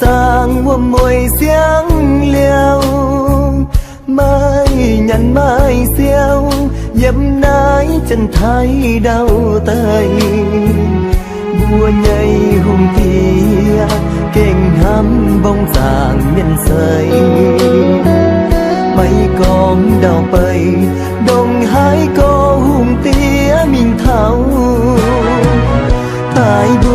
giang mua môi sáng liêu, mai nhắn mai siêu nhấm nái chân thái đau tay bùa nhây hùng kia, kênh hám bông giàng nhân sơi mấy con đào bầy, đồng hai cô hùng tia mình thao. Thái đua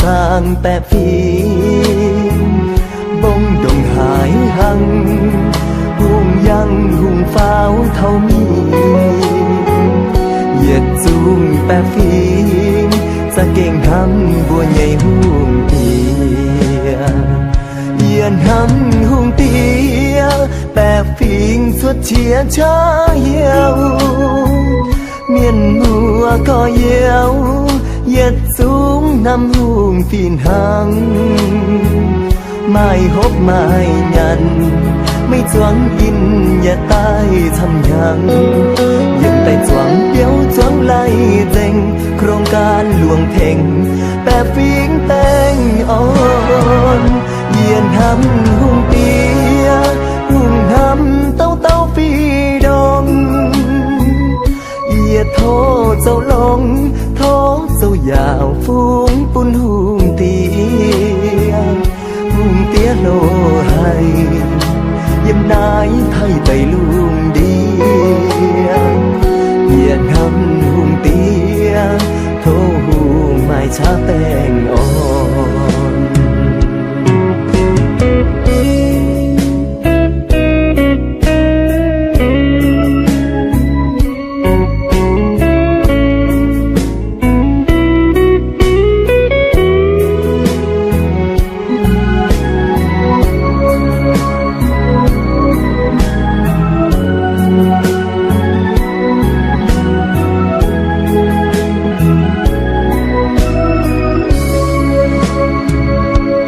ำบงสร้างแปะฝีบงดงหายหังหุงยังหุงฟ้าวเท่ามีเหยียด น้ำหุงฟีนหัง ไม่หบไม่ยัน ไม่จวงอินอย่าตายทำยังยังแต่จวงเดียวจวงไล่เต็งโครงการหลวงเพ่งแปะฟิงแตงอ่อนเยียนทำหุ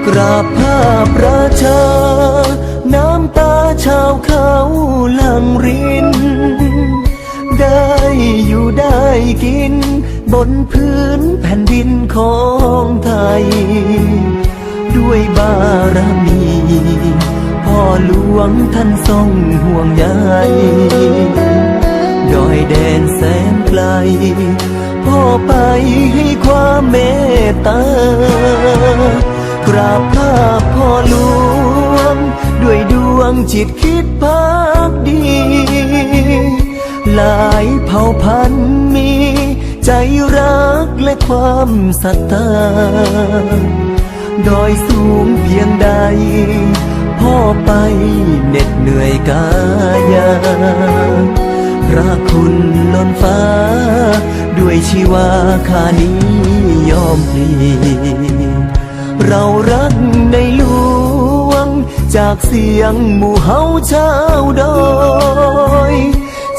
กราบภาพราชา น้ำตาชาวเขาหลังริน ได้อยู่ได้กิน บนพื้นแผ่นดินของไทย ด้วยบารมี พ่อหลวงท่านทรงห่วงใยดอยแดนแสนไกล พ่อไปให้ความเมตตา ลวง ด้วยดวงจิตคิดพักดี หลายเผ่าพันธุ์มี ใจรักและความศรัทธาดอยสูงเพียงใด พ่อไปเหน็ดเหนื่อยกายาพระคุณล้นฟ้า ด้วยชีวาคานี้ยอมพลีเรารัก จากเสียงหมู่เฮาชาวดอย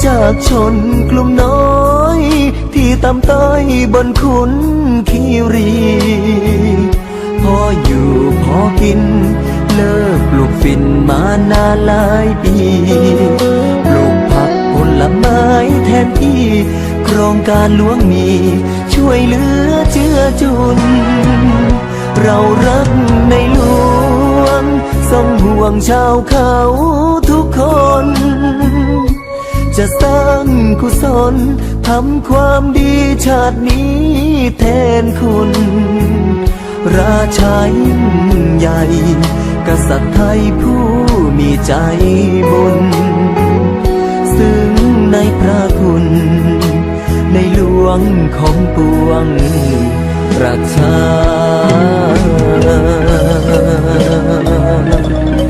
จากชนกลุ่มน้อย ที่ตำต้อยบนขุนคีรีพออยู่พอกิน เลิกปลูกฝิ่นมานานหลายปีปลูกผักผลไม้แทนที่โครงการหลวงมี ช่วยเหลือเจือจุน เรารัก งทรงห่วงชาวเขาทุกคน จะสร้างกุศลทำความดีชาตินี้แทนคุณ ราชายิ่งใหญ่ กษัตริย์ไทยผู้มีใจบุญ ซึ่งในพระคุณ ในหลวงของปวง ประทาน